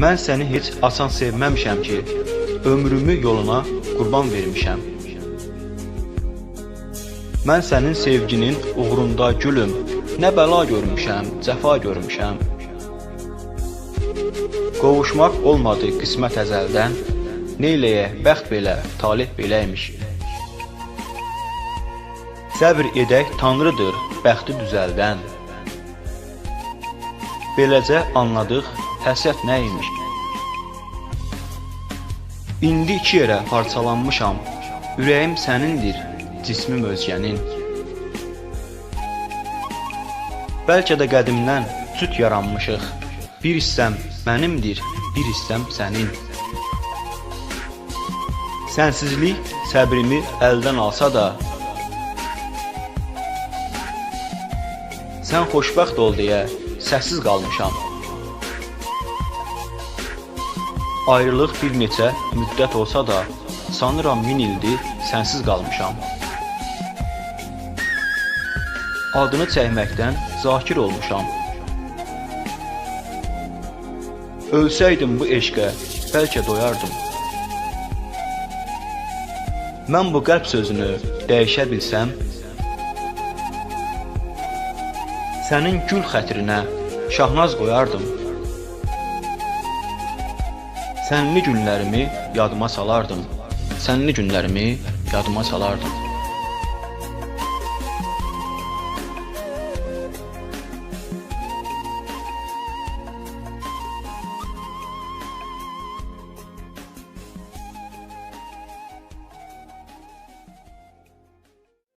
Mən səni heç asan sevməmişəm ki, ömrümü yoluna qurban vermişəm. Mən sənin sevginin uğrunda gülüm, nə bəla görmüşəm, cəfa görmüşəm. Qovuşmaq olmadı qismət əzəldən, neyləyə bəxt belə, talih beləymiş. Səbr edək Tanrıdır bəxti düzəldən. Beləcə anladıq həsrət nə imiş. İndi iki yerə parçalanmışam. Ürəyim sənindir, cismim özgənin. Bəlkə də qədimdən cüt yaranmışıq. Bir hissəm mənimdir, bir hissəm sənin. Sənsizlik səbrimi əldən alsa da, sən xoşbəxt ol deyə səssiz qalmışam. Ayrılıq bir neçə müddət olsa da, sanıram min ildir sənsiz qalmışam. Adını çəkməkdən zakir olmuşam. Ölsəydim bu eşqə, bəlkə doyardım. Mən bu qəlb sözünü dəyişə bilsəm, sənin gül xətrinə şahnaz qoyardım. Sənli günlərimi yadıma salardım. Sənli günlərimi yadıma salardım.